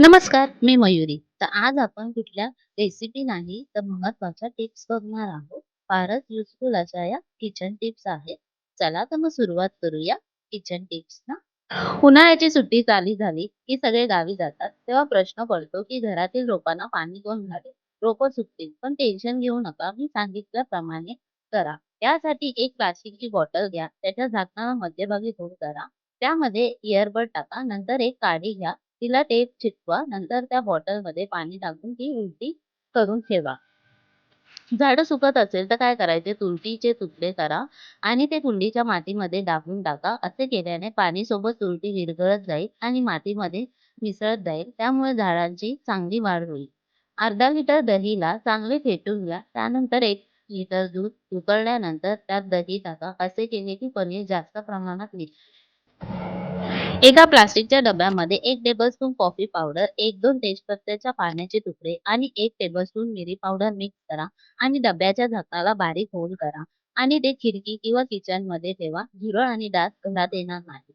नमस्कार, मी मयुरी. तर आज आपण कुठल्या रेसिपी नाही, तर महत्त्वाच्या टिप्स बघणार आहोत. फारच युजफुल अशा या किचन टिप्स आहेत. चला तर मग सुरुवात करूया किचन टिप्स ना उन्हाळ्याची सुट्टी चाली झाली, की सगळे गावी जातात. तेव्हा प्रश्न पडतो, की घरातील रोपांना पाणी कोण घाले रोपं सुकतील. पण टेन्शन घेऊ नका, मी सांगितल्याप्रमाणे करा. त्यासाठी एक प्लास्टिकची बॉटल घ्या, त्याच्या झाकणाला मध्यभागी होल करा. त्यामध्ये इयरबड टाका, नंतर एक काडी घ्या, तिला टेप चिटकवा, नंतर त्या बॉटलमध्ये पाणी टाकून ती उलटी करून ठेवा. झाडं सुकत असेल तर काय करायचे, तुरटीचे तुकडे करा आणि ते कुंडीच्या मातीमध्ये टाकून टाका. असे केल्याने पाणी सोबत तुरटी विरघळत जाईल आणि मातीमध्ये मिसळत जाईल. त्यामुळे झाडांची चांगली वाढ होईल. अर्धा लिटर दहीला चांगले फेटून घ्या. त्यानंतर एक लिटर दूध उकळल्यानंतर त्यात दही टाका. असे केले की पनीर जास्त प्रमाणात निघते. एका प्लास्टिकच्या डब्यामध्ये एक टेबलस्पून कॉफी पावडर, एक-दोन तेजपत्त्याच्या पाण्याचे तुकडे आणि एक टेबलस्पून मिरी पावडर मिक्स करा आणि डब्याच्या झाकाला बारीक होल करा आणि ते खिडकी किंवा किचनमध्ये ठेवा. झुरळ आणि डास घरात येणार नाही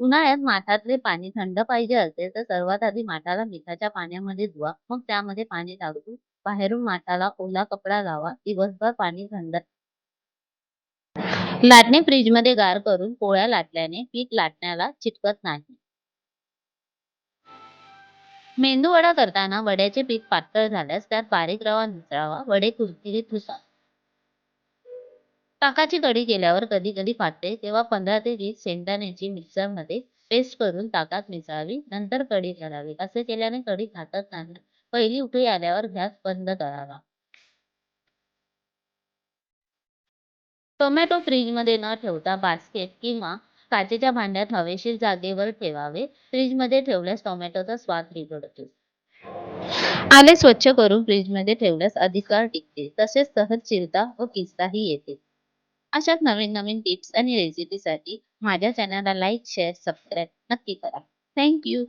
उन्हाळ्यात माठातले पाणी थंड पाहिजे असेल तर सर्वात आधी माठाला मिठाच्या पाण्यामध्ये धुवा. मग त्यामध्ये पाणी टाकून बाहेरून माठाला ओला कपडा लावा. दिवसभर पाणी थंड लाटणे फ्रीजमध्ये गार करून पोळ्या लाटल्याने पीठ लाटण्याला चिटकत नाही. मेंदू वडा करताना वड्याचे पीठ पातळ झाल्यास त्यात बारीक रवा मिसळावा. वडे कुरकुरीत ठुसा ताकाची कढी केल्यावर कधी-कधी फाटते, तेव्हा पंधरा ते वीस शेंगदाण्याची मिक्सरमध्ये पेस्ट करून ताकात मिसळावी. नंतर कढी करावी. असे केल्याने कढी फाटत नाही. पहिली उकळी आल्यावर गॅस बंद करावा. टोमॅटो फ्रिजमध्ये न ठेवता बास्केट किंवा काचेच्या भांड्यात हवेशीर जागेवर ठेवावे. फ्रिजमध्ये ठेवल्यास टोमॅटोचा स्वाद बिघडतो. आले स्वच्छ करून फ्रिजमध्ये ठेवल्यास अधिक काळ टिकते. तसेच सहज चिरता व किसताही येते. अशाच नवीन-नवीन टिप्स आणि रेसिपीसाठी माझ्या चॅनलला लाईक, शेअर, सबस्क्राईब नक्की करा. Thank you.